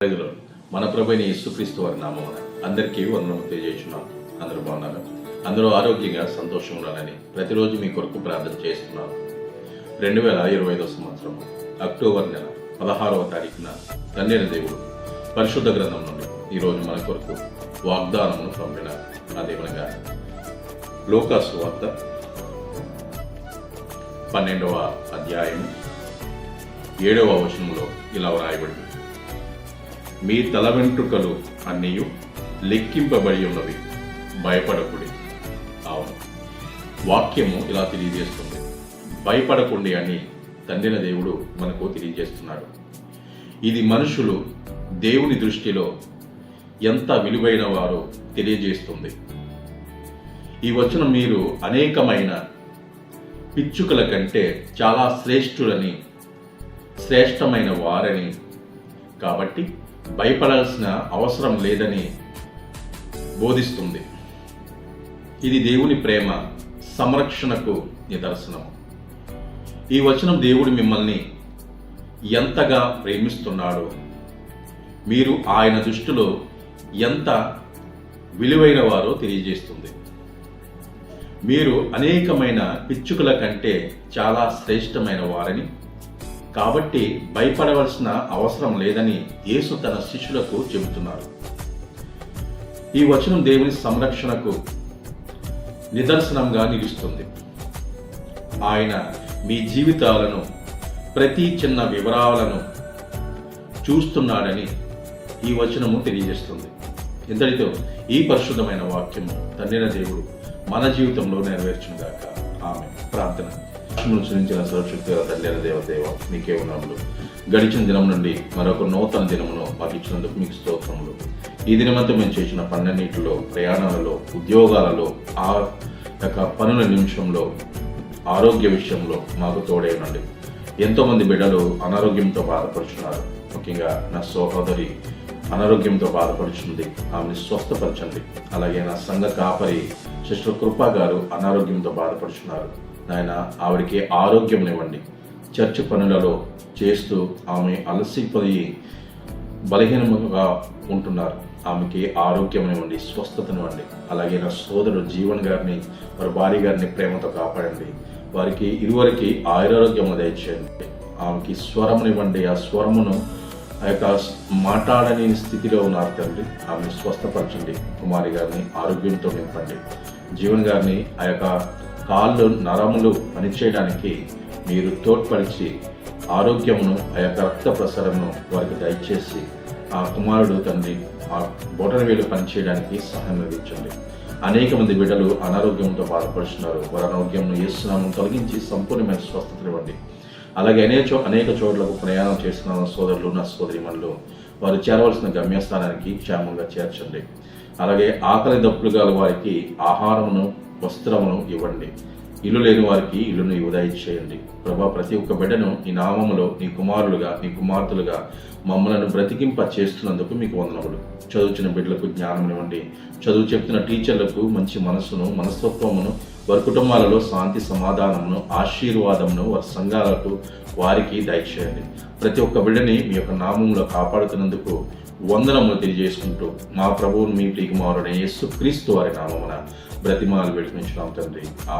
ప్రజలు మన ప్రభుని యేసుక్రీస్తు వారి నామం అందరికీ వందనము తెలియజేస్తున్నాం. అందరూ బాగున్నారు? అందరూ ఆరోగ్యంగా సంతోషం ఉండాలని ప్రతిరోజు మీ కొరకు ప్రార్థన చేస్తున్నాను రెండు వేల ఇరవై ఐదో సంవత్సరం అక్టోబర్ నెల పదహారవ తారీఖున తండ్రిన దేవుడు పరిశుద్ధ గ్రంథం నుండి ఈరోజు మన కొరకు వాగ్దానమును పంపిన అదేమనగా లోకాసు వార్త పన్నెండవ అధ్యాయం ఏడవ వచనంలో ఇలా వ్రాయబడింది. మీ తల వెంట్రుకలు అన్నీ లెక్కింపబడి ఉన్నవి. భయపడకుడి. అవును. వాక్యము ఇలా తెలియజేస్తుంది. భయపడకుండి అని తండ్రిన దేవుడు మనకు తెలియజేస్తున్నాడు. ఇది మనుషులు దేవుని దృష్టిలో ఎంత విలువైన వారో తెలియజేస్తుంది. ఈ వచనం మీరు అనేకమైన పిచ్చుకల కంటే చాలా శ్రేష్ఠులని శ్రేష్టమైన వారని కాబట్టి భయపడాల్సిన అవసరం లేదని బోధిస్తుంది. ఇది దేవుని ప్రేమ సంరక్షణకు నిదర్శనం. ఈ వచనం దేవుడు మిమ్మల్ని ఎంతగా ప్రేమిస్తున్నాడో మీరు ఆయన దృష్టిలో ఎంత విలువైన వారో తెలియజేస్తుంది. మీరు అనేకమైన పిచ్చుకల కంటే చాలా శ్రేష్టమైన వారని కాబట్టి భయపడవలసిన అవసరం లేదని యేసు తన శిష్యులకు చెబుతున్నారు. ఈ వచనం దేవుని సంరక్షణకు నిదర్శనంగా నిలుస్తుంది. ఆయన మీ జీవితాలను ప్రతి చిన్న వివరాలను చూస్తున్నాడని ఈ వచనము తెలియజేస్తుంది. ఇంతటితో ఈ పరిశుద్ధమైన వాక్యము తండ్రిన దేవుడు మన జీవితంలో నెరవేర్చుగాక ఆమె ప్రార్థన. అనుసరించిన సురక్షిత దేవ దేవదేవ మీకే ఉన్నాములు. గడిచిన దినం నుండి మరొక నూతన దినమును మాకు ఇచ్చినందుకు మీకు స్తోత్రములు. ఈ దినమంతా మేము చేసిన పన్నెండింటిలో ప్రయాణాలలో ఉద్యోగాలలో ఆ యొక్క పనుల నిమిషంలో ఆరోగ్య విషయంలో మాకు తోడే ఉండండి ఎంతోమంది బిడ్డలు అనారోగ్యంతో బాధపడుతున్నారు ముఖ్యంగా నా సోదరి అనారోగ్యంతో బాధపడుతుంది ఆమెను స్వస్థపరచండి. అలాగే నా సంఘ కాపరి సిస్టర్ కృపా గారు అనారోగ్యంతో బాధపడుతున్నారు నాయన ఆవిడకి ఆరోగ్యమునివ్వండి చర్చ్ పనులలో చేస్తూ ఆమె అలసిపోయి బలహీనముగా ఉంటున్నారు. ఆమెకి ఆరోగ్యం ఇవ్వండి స్వస్థతనివ్వండి అలాగే నా సోదరుడు జీవన్ గారిని వారి భార్య గారిని ప్రేమతో కాపాడండి. వారికి ఇరువరికి ఆయురారోగ్యము దయచేయండి ఆమెకి స్వరమునివ్వండి ఆ స్వరమును ఆ యొక్క మాట్లాడని స్థితిలో ఉన్నారు తండ్రి. ఆమెను స్వస్థపరచండి కుమారి గారిని ఆరోగ్యంతో నింపండి. జీవన్ గారిని ఆ యొక్క కాళ్ళు నరములు పనిచేయడానికి మీరు తోడ్పరిచి ఆరోగ్యమును ఆ యొక్క రక్త ప్రసరణను వారికి దయచేసి ఆ కుమారుడు తండ్రి ఆ బొటన వేలు పనిచేయడానికి సహాయం అందించండి అనేక మంది బిడ్డలు అనారోగ్యంతో బాధపడుతున్నారు వారి అనారోగ్యంను ఇస్తున్నాము తొలగించి సంపూర్ణమైన స్వస్థత ఇవ్వండి. అలాగే అనేక చో అనేక చోట్లకు ప్రయాణం చేస్తున్న సోదరులు నా సోదరిమణులు వారు చేరవలసిన గమ్యస్థానానికి క్షేమంగా చేర్చండి. అలాగే ఆకలి దప్పులు గల వారికి ఆహారమును వస్త్రమును ఇవ్వండి. ఇల్లు లేని వారికి ఇల్లును ఉదయ చేయండి ప్రభా ప్రతి ఒక్క బిడ్డను నీ నామములో నీ కుమారులుగా నీ కుమార్తెలుగా మమ్మలను బ్రతికింప చేస్తున్నందుకు మీకు వందనములు. చదువుచిన బిడ్డలకు జ్ఞానం ఇవ్వండి చదువు చెప్తున్న టీచర్లకు మంచి మనస్సును మనస్తత్వమును వారి కుటుంబాలలో శాంతి సమాధానమును ఆశీర్వాదమును వారి సంఘాలకు వారికి దయచేయండి. ప్రతి ఒక్క బిడ్డని మీ యొక్క నామంలో కాపాడుతున్నందుకు వందనములు తెలియజేసుకుంటూ మా ప్రభువును మీ ప్రియకుమారుడైన యేసు క్రీస్తు వారి నామమున బ్రతిమాలు పెట్టుకుంటున్నాం తండ్రి. ఆ